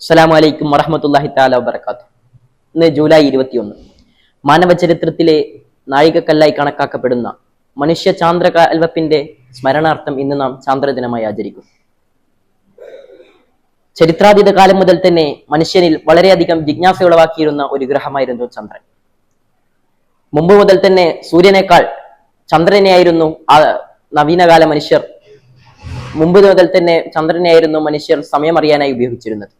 അസ്സലാമു വലൈക്കും വറഹമത്തല്ലാഹി താല വബർക്കാത്തു ഇന്ന് ജൂലൈ ഇരുപത്തിയൊന്ന്. മാനവ ചരിത്രത്തിലെ നാഴികക്കല്ലായി കണക്കാക്കപ്പെടുന്ന മനുഷ്യ ചാന്ദ്ര കാൽവപ്പിന്റെ സ്മരണാർത്ഥം ഇന്ന് നാം ചാന്ദ്രദിനമായി ആചരിക്കും ചരിത്രാതീത കാലം മുതൽ തന്നെ മനുഷ്യനിൽ വളരെയധികം ജിജ്ഞാസ ഉളവാക്കിയിരുന്ന ഒരു ഗ്രഹമായിരുന്നു ചന്ദ്രൻ. മുമ്പ് മുതൽ തന്നെ സൂര്യനേക്കാൾ ചന്ദ്രനെയായിരുന്നു ആ നവീനകാല മനുഷ്യർ. മുമ്പ് മുതൽ തന്നെ ചന്ദ്രനെയായിരുന്നു മനുഷ്യർ സമയം അറിയാനായി ഉപയോഗിച്ചിരുന്നത്.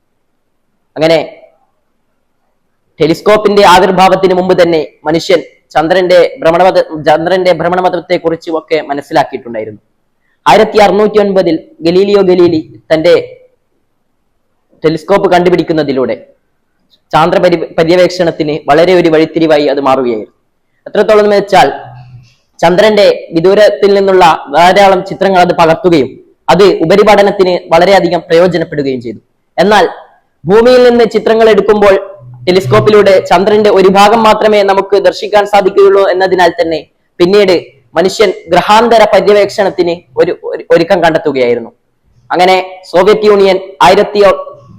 അങ്ങനെ ടെലിസ്കോപ്പിന്റെ ആവിർഭാവത്തിന് മുമ്പ് തന്നെ മനുഷ്യൻ ചന്ദ്രന്റെ ഭ്രമണപഥ ചന്ദ്രന്റെ ഭ്രമണപഥത്തെ കുറിച്ചും ഒക്കെ മനസ്സിലാക്കിയിട്ടുണ്ടായിരുന്നു. ആയിരത്തി അറുന്നൂറ്റി ഒൻപതിൽ ഗലീലിയോ ഗലീലി തന്റെ ടെലിസ്കോപ്പ് കണ്ടുപിടിക്കുന്നതിലൂടെ ചാന്ദ്ര പരി പര്യവേക്ഷണത്തിന് വളരെ ഒരു വഴിത്തിരിവായി അത് മാറുകയായിരുന്നു. എത്രത്തോളം വെച്ചാൽ ചന്ദ്രന്റെ വിദൂരത്തിൽ നിന്നുള്ള ധാരാളം ചിത്രങ്ങൾ അത് പകർത്തുകയും അത് ഉപരിപഠനത്തിന് വളരെയധികം പ്രയോജനപ്പെടുകയും ചെയ്തു. എന്നാൽ ഭൂമിയിൽ നിന്ന് ചിത്രങ്ങൾ എടുക്കുമ്പോൾ ടെലിസ്കോപ്പിലൂടെ ചന്ദ്രന്റെ ഒരു ഭാഗം മാത്രമേ നമുക്ക് ദർശിക്കാൻ സാധിക്കുകയുള്ളൂ എന്നതിനാൽ തന്നെ പിന്നീട് മനുഷ്യൻ ഗ്രഹാന്തര പര്യവേക്ഷണത്തിന് ഒരു ഒരു- ഒരുക്കം കണ്ടെത്തുകയായിരുന്നു. അങ്ങനെ സോവിയറ്റ് യൂണിയൻ ആയിരത്തി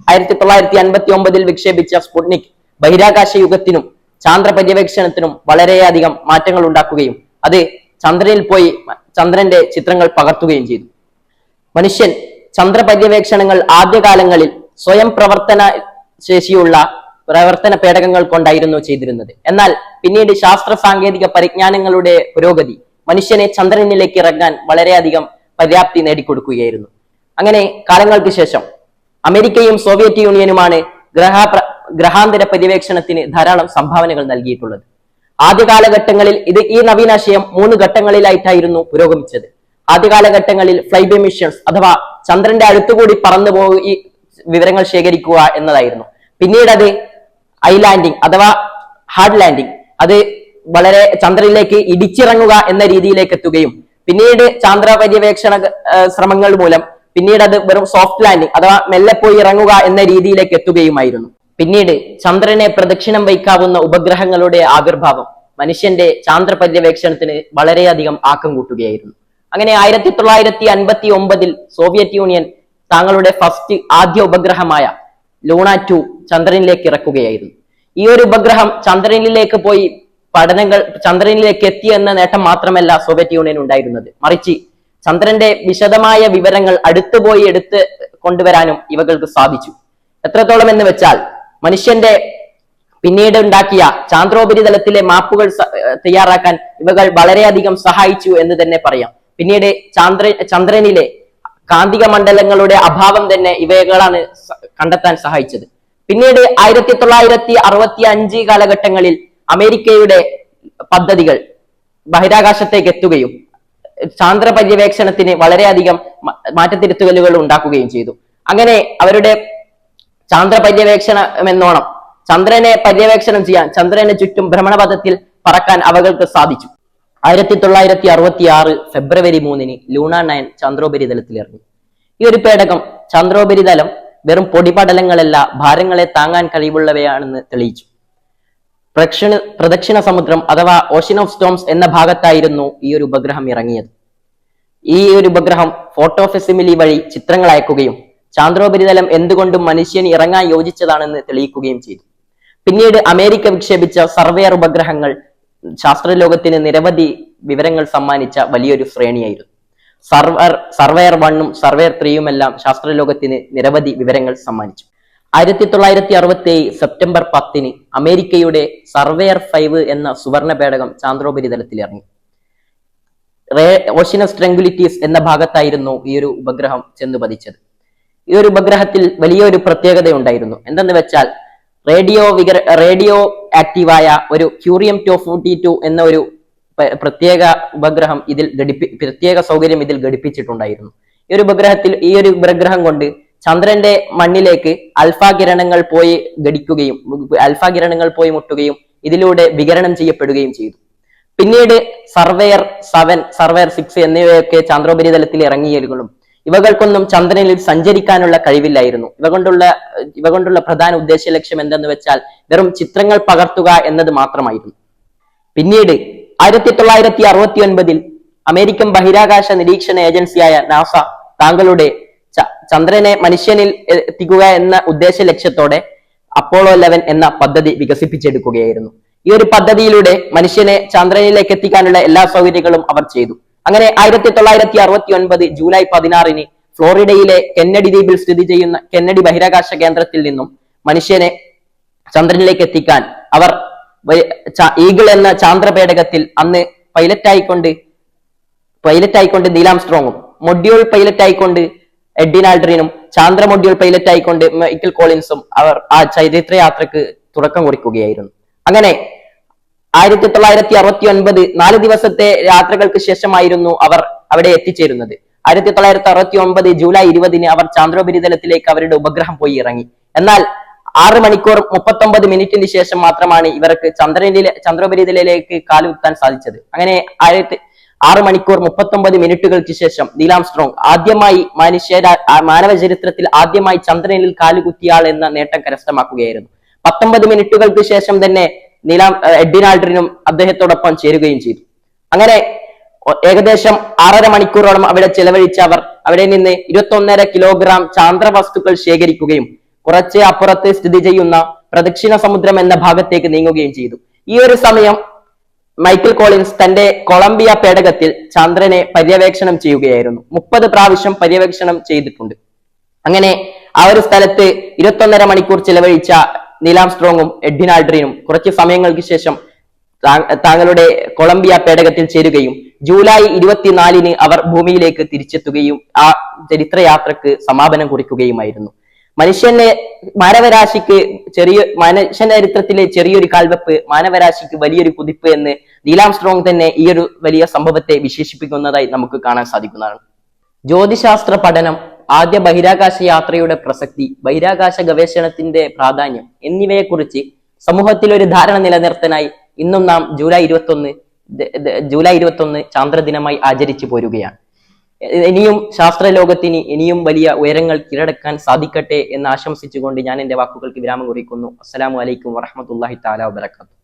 ആയിരത്തി തൊള്ളായിരത്തി അൻപത്തി ഒമ്പതിൽ വിക്ഷേപിച്ച സ്പുട്നിക് ബഹിരാകാശ യുഗത്തിനും ചാന്ദ്ര പര്യവേക്ഷണത്തിനും വളരെയധികം മാറ്റങ്ങൾ ഉണ്ടാക്കുകയും അത് ചന്ദ്രനിൽ പോയി ചന്ദ്രന്റെ ചിത്രങ്ങൾ പകർത്തുകയും ചെയ്തു. മനുഷ്യൻ ചന്ദ്ര പര്യവേക്ഷണങ്ങൾ ആദ്യകാലങ്ങളിൽ സ്വയം പ്രവർത്തന ശേഷിയുള്ള പ്രവർത്തന പേടകങ്ങൾ കൊണ്ടായിരുന്നു ചെയ്തിരുന്നത്. എന്നാൽ പിന്നീട് ശാസ്ത്ര സാങ്കേതിക പരിജ്ഞാനങ്ങളുടെ പുരോഗതി മനുഷ്യനെ ചന്ദ്രനിലേക്ക് ഇറങ്ങാൻ വളരെയധികം പര്യാപ്തി നേടിക്കൊടുക്കുകയായിരുന്നു. അങ്ങനെ കാലങ്ങൾക്ക് ശേഷം അമേരിക്കയും സോവിയറ്റ് യൂണിയനുമാണ് ഗ്രഹ ഗ്രഹാന്തര പര്യവേക്ഷണത്തിന് ധാരാളം സംഭാവനകൾ നൽകിയിട്ടുള്ളത്. ആദ്യ കാലഘട്ടങ്ങളിൽ ഇത് ഈ നവീനാശയം മൂന്ന് ഘട്ടങ്ങളിലായിട്ടായിരുന്നു പുരോഗമിച്ചത്. ആദ്യ കാലഘട്ടങ്ങളിൽ ഫ്ലൈബി മിഷൻസ് അഥവാ ചന്ദ്രന്റെ അടുത്തുകൂടി പറന്നു പോയി വിവരങ്ങൾ ശേഖരിക്കുക എന്നതായിരുന്നു. പിന്നീട് അത് ഐ ലാൻഡിങ് അഥവാ ഹാർഡ് ലാൻഡിങ്. അത് വളരെ ചന്ദ്രനിലേക്ക് ഇടിച്ചിറങ്ങുക എന്ന രീതിയിലേക്ക് എത്തുകയും പിന്നീട് ചാന്ദ്ര പര്യവേക്ഷണ ശ്രമങ്ങൾ മൂലം പിന്നീട് അത് വെറും സോഫ്റ്റ് ലാൻഡിംഗ് അഥവാ മെല്ലെ പോയി ഇറങ്ങുക എന്ന രീതിയിലേക്ക് എത്തുകയുമായിരുന്നു. പിന്നീട് ചന്ദ്രനെ പ്രദക്ഷിണം വയ്ക്കാവുന്ന ഉപഗ്രഹങ്ങളുടെ ആവിർഭാവം മനുഷ്യന്റെ ചാന്ദ്ര പര്യവേക്ഷണത്തിന് വളരെയധികം ആക്കം കൂട്ടുകയായിരുന്നു. അങ്ങനെ ആയിരത്തി തൊള്ളായിരത്തി അൻപത്തി ഒമ്പതിൽ സോവിയറ്റ് യൂണിയൻ താങ്കളുടെ ഫസ്റ്റ് ആദ്യ ഉപഗ്രഹമായ ലൂണ ടു ചന്ദ്രനിലേക്ക് ഇറക്കുകയായിരുന്നു. ഈ ഒരു ഉപഗ്രഹം ചന്ദ്രനിലേക്ക് പോയി പഠനങ്ങൾ ചന്ദ്രനിലേക്ക് എത്തി എന്ന നേട്ടം മാത്രമല്ല സോവിയറ്റ് യൂണിയൻ ഉണ്ടായിരുന്നത്. മറിച്ച് ചന്ദ്രന്റെ വിശദമായ വിവരങ്ങൾ അടുത്തുപോയി എടുത്ത് കൊണ്ടുവരാനും ഇവകൾക്ക് സാധിച്ചു. എത്രത്തോളം എന്ന് വെച്ചാൽ മനുഷ്യന്റെ പിന്നീട് ഉണ്ടാക്കിയ ചാന്ദ്രോപരിതലത്തിലെ മാപ്പുകൾ തയ്യാറാക്കാൻ ഇവകൾ വളരെയധികം സഹായിച്ചു എന്ന് തന്നെ പറയാം. പിന്നീട് ചാന്ദ്ര ചന്ദ്രനിലെ കാന്തിക മണ്ഡലങ്ങളുടെ അഭാവം തന്നെ ഇവകളാണ് കണ്ടെത്താൻ സഹായിച്ചത്. പിന്നീട് ആയിരത്തി തൊള്ളായിരത്തി അറുപത്തി അഞ്ച് കാലഘട്ടങ്ങളിൽ അമേരിക്കയുടെ പദ്ധതികൾ ബഹിരാകാശത്തേക്ക് എത്തുകയും ചാന്ദ്ര പര്യവേക്ഷണത്തിന് വളരെയധികം മാറ്റത്തിരുത്തലുകൾ ഉണ്ടാക്കുകയും ചെയ്തു. അങ്ങനെ അവരുടെ ചാന്ദ്ര പര്യവേക്ഷണം എന്നോണം ചന്ദ്രനെ പര്യവേക്ഷണം ചെയ്യാൻ ചന്ദ്രനെ ചുറ്റും ഭ്രമണപഥത്തിൽ പറക്കാൻ അവകൾക്ക് സാധിച്ചു. ആയിരത്തി തൊള്ളായിരത്തി അറുപത്തി ആറ് ഫെബ്രുവരി മൂന്നിന് ലൂണ നയൻ ചന്ദ്രോപരിതലത്തിൽ ഇറങ്ങി. ഈ ഒരു പേടകം ചന്ദ്രോപരിതലം വെറും പൊടിപടലങ്ങളല്ല ഭാരങ്ങളെ താങ്ങാൻ കഴിവുള്ളവയാണെന്ന് തെളിയിച്ചു. പ്രക്ഷിണ പ്രദക്ഷിണ സമുദ്രം അഥവാ ഓഷ്യൻ ഓഫ് സ്റ്റോംസ് എന്ന ഭാഗത്തായിരുന്നു ഈ ഒരു ഉപഗ്രഹം ഇറങ്ങിയത്. ഈ ഒരു ഉപഗ്രഹം ഫോട്ടോ ഫെസിമിലി വഴി ചിത്രങ്ങൾ അയക്കുകയും ചാന്ദ്രോപരിതലം എന്തുകൊണ്ടും മനുഷ്യൻ ഇറങ്ങാൻ യോജിച്ചതാണെന്ന് തെളിയിക്കുകയും ചെയ്തു. പിന്നീട് അമേരിക്ക വിക്ഷേപിച്ച സർവേയർ ഉപഗ്രഹങ്ങൾ ശാസ്ത്രലോകത്തിന് നിരവധി വിവരങ്ങൾ സമ്മാനിച്ച വലിയൊരു ശ്രേണിയായിരുന്നു. സർവർ സർവേയർ വണ്ണും സർവേയർ ത്രീയുമെല്ലാം ശാസ്ത്രലോകത്തിന് നിരവധി വിവരങ്ങൾ സമ്മാനിച്ചു. ആയിരത്തി തൊള്ളായിരത്തി അറുപത്തി സെപ്റ്റംബർ പത്തിന് അമേരിക്കയുടെ സർവേയർ ഫൈവ് എന്ന സുവർണ പേടകം ചാന്ദ്രോപരിതലത്തിൽ ഇറങ്ങി. റേ ഓഷ്യനസ് സ്ട്രെങ്കുലിറ്റീസ് എന്ന ഭാഗത്തായിരുന്നു ഈ ഒരു ഉപഗ്രഹം ചെന്ന് പതിച്ചത് ഈ ഒരു ഉപഗ്രഹത്തിൽ വലിയൊരു പ്രത്യേകത ഉണ്ടായിരുന്നു എന്തെന്ന് വെച്ചാൽ റേഡിയോ വികര റേഡിയോ ആക്റ്റീവായ ഒരു ക്യൂറിയം ടു ഫോർട്ടി ടു എന്ന ഒരു പ്രത്യേക ഉപഗ്രഹം ഇതിൽ ഘടിപ്പി പ്രത്യേക സൗകര്യം ഇതിൽ ഘടിപ്പിച്ചിട്ടുണ്ടായിരുന്നു. ഈ ഒരു ഉപഗ്രഹത്തിൽ ഈ ഒരു ഉപഗ്രഹം കൊണ്ട് ചന്ദ്രന്റെ മണ്ണിലേക്ക് അൽഫ കിരണങ്ങൾ പോയി ഘടിക്കുകയും അൽഫ കിരണങ്ങൾ പോയി മുട്ടുകയും ഇതിലൂടെ വികരണം ചെയ്യപ്പെടുകയും ചെയ്തു. പിന്നീട് സർവേയർ സെവൻ സർവേയർ സിക്സ് എന്നിവയൊക്കെ ചന്ദ്രോപരിതലത്തിൽ ഇറങ്ങിയലുകളും ഇവകൾക്കൊന്നും ചന്ദ്രനിൽ സഞ്ചരിക്കാനുള്ള കഴിവില്ലായിരുന്നു. ഇവ കൊണ്ടുള്ള ഇവ കൊണ്ടുള്ള പ്രധാന ഉദ്ദേശ ലക്ഷ്യം എന്തെന്ന് വെച്ചാൽ വെറും ചിത്രങ്ങൾ പകർത്തുക എന്നത് മാത്രമായിരുന്നു. പിന്നീട് ആയിരത്തി തൊള്ളായിരത്തി അറുപത്തി ഒൻപതിൽ അമേരിക്കൻ ബഹിരാകാശ നിരീക്ഷണ ഏജൻസിയായ നാസ താങ്കളുടെ ചന്ദ്രനെ മനുഷ്യനിൽ എത്തിക്കുക എന്ന ഉദ്ദേശ ലക്ഷ്യത്തോടെ അപ്പോളോ ലെവൻ എന്ന പദ്ധതി വികസിപ്പിച്ചെടുക്കുകയായിരുന്നു. ഈ ഒരു പദ്ധതിയിലൂടെ മനുഷ്യനെ ചന്ദ്രനിലേക്ക് എത്തിക്കാനുള്ള എല്ലാ സൗകര്യങ്ങളും അവർ ചെയ്തു. അങ്ങനെ ആയിരത്തി തൊള്ളായിരത്തി അറുപത്തി ഒൻപത് ജൂലൈ പതിനാറിന് ഫ്ലോറിഡയിലെ കെന്നഡി ദ്വീപിൽ സ്ഥിതി ചെയ്യുന്ന കെന്നഡി ബഹിരാകാശ കേന്ദ്രത്തിൽ നിന്നും മനുഷ്യനെ ചന്ദ്രനിലേക്ക് എത്തിക്കാൻ അവർ ഈഗിൾ എന്ന ചാന്ദ്രപേടകത്തിൽ അന്ന് പൈലറ്റ് ആയിക്കൊണ്ട് പൈലറ്റ് ആയിക്കൊണ്ട് നീലാം സ്ട്രോങ്ങും മൊഡ്യൂൾ പൈലറ്റ് ആയിക്കൊണ്ട് എഡ്ഡിൻ ആൾഡ്രിനും ചാന്ദ്ര മൊഡ്യൂൾ പൈലറ്റ് ആയിക്കൊണ്ട് മൈക്കിൾ കോളിൻസും അവർ ആ ചരിത്രയാത്രക്ക് തുടക്കം കുറിക്കുകയായിരുന്നു. അങ്ങനെ ആയിരത്തി തൊള്ളായിരത്തി അറുപത്തി ഒൻപത് നാല് ദിവസത്തെ യാത്രകൾക്ക് ശേഷമായിരുന്നു അവർ അവിടെ എത്തിച്ചേരുന്നത്. ആയിരത്തി തൊള്ളായിരത്തി അറുപത്തി ഒൻപത് ജൂലൈ ഇരുപതിന് അവർ ചാന്ദ്രോപരിതലത്തിലേക്ക് അവരുടെ ഉപഗ്രഹം പോയി ഇറങ്ങി. എന്നാൽ ആറ് മണിക്കൂർ മുപ്പത്തൊമ്പത് മിനിറ്റിന് ശേഷം മാത്രമാണ് ഇവർക്ക് ചന്ദ്രനിലെ ചന്ദ്രോപരിതലയിലേക്ക് കാലുകുത്താൻ സാധിച്ചത്. അങ്ങനെ ആയിരത്തി ആറ് മണിക്കൂർ മുപ്പത്തൊമ്പത് മിനിറ്റുകൾക്ക് ശേഷം നീലാം സ്ട്രോങ് ആദ്യമായി മനുഷ്യ മാനവ ചരിത്രത്തിൽ ആദ്യമായി ചന്ദ്രനിൽ കാലുകുത്തിയാൾ എന്ന നേട്ടം കരസ്ഥമാക്കുകയായിരുന്നു. പത്തൊമ്പത് മിനിറ്റുകൾക്ക് ശേഷം തന്നെ നീലാം എഡ്ഡിനാൾഡറിനും അദ്ദേഹത്തോടൊപ്പം ചേരുകയും ചെയ്തു. അങ്ങനെ ഏകദേശം ആറര മണിക്കൂറോളം അവിടെ ചെലവഴിച്ച അവർ അവിടെ നിന്ന് ഇരുപത്തി ഒന്നര കിലോഗ്രാം ചാന്ദ്ര വസ്തുക്കൾ ശേഖരിക്കുകയും കുറച്ച് അപ്പുറത്ത് സ്ഥിതി ചെയ്യുന്ന പ്രദക്ഷിണ സമുദ്രം എന്ന ഭാഗത്തേക്ക് നീങ്ങുകയും ചെയ്തു. ഈ ഒരു സമയം മൈക്കിൾ കോളിൻസ് തന്റെ കൊളംബിയ പേടകത്തിൽ ചന്ദ്രനെ പര്യവേക്ഷണം ചെയ്യുകയായിരുന്നു. മുപ്പത് പ്രാവശ്യം പര്യവേക്ഷണം ചെയ്തിട്ടുണ്ട്. അങ്ങനെ ആ ഒരു സ്ഥലത്ത് ഇരുപത്തൊന്നര മണിക്കൂർ ചിലവഴിച്ച നീലാം സ്ട്രോങ്ങും എഡ്വിൻ ആൾഡ്രിനും കുറച്ച് സമയങ്ങൾക്ക് ശേഷം താങ്കളുടെ കൊളംബിയ പേടകത്തിൽ ചേരുകയും ജൂലൈ ഇരുപത്തിനാലിന് അവർ ഭൂമിയിലേക്ക് തിരിച്ചെത്തുകയും ആ ചരിത്രയാത്രക്ക് സമാപനം കുറിക്കുകയുമായിരുന്നു. മനുഷ്യനെ മാനവരാശിക്ക് ചെറിയ മനുഷ്യ ചരിത്രത്തിലെ ചെറിയൊരു കാൽവെപ്പ് മാനവരാശിക്ക് വലിയൊരു കുതിപ്പ് എന്ന് നീലാം സ്ട്രോങ് തന്നെ ഈ ഒരു വലിയ സംഭവത്തെ വിശേഷിപ്പിക്കുന്നതായി നമുക്ക് കാണാൻ സാധിക്കുന്നതാണ്. ജ്യോതിശാസ്ത്ര പഠനം ആദ്യ ബഹിരാകാശ യാത്രയുടെ പ്രസക്തി ബഹിരാകാശ ഗവേഷണത്തിന്റെ പ്രാധാന്യം എന്നിവയെക്കുറിച്ച് സമൂഹത്തിൽ ഒരു ധാരണ നിലനിർത്താനായി ഇന്നും നാം ജൂലൈ ഇരുപത്തി ഒന്ന് ജൂലൈ ഇരുപത്തി ഒന്ന് ചാന്ദ്രദിനമായി ആചരിച്ചു പോരുകയാണ്. ഇനിയും ശാസ്ത്ര ലോകത്തിന് ഇനിയും വലിയ ഉയരങ്ങൾ കീഴടക്കാൻ സാധിക്കട്ടെ എന്ന് ആശംസിച്ചുകൊണ്ട് ഞാൻ എന്റെ വാക്കുകൾക്ക് വിരാമം കുറിക്കുന്നു. അസ്സലാമു അലൈക്കും വറഹമത്തല്ലാഹി താല വബറകാതുഹു.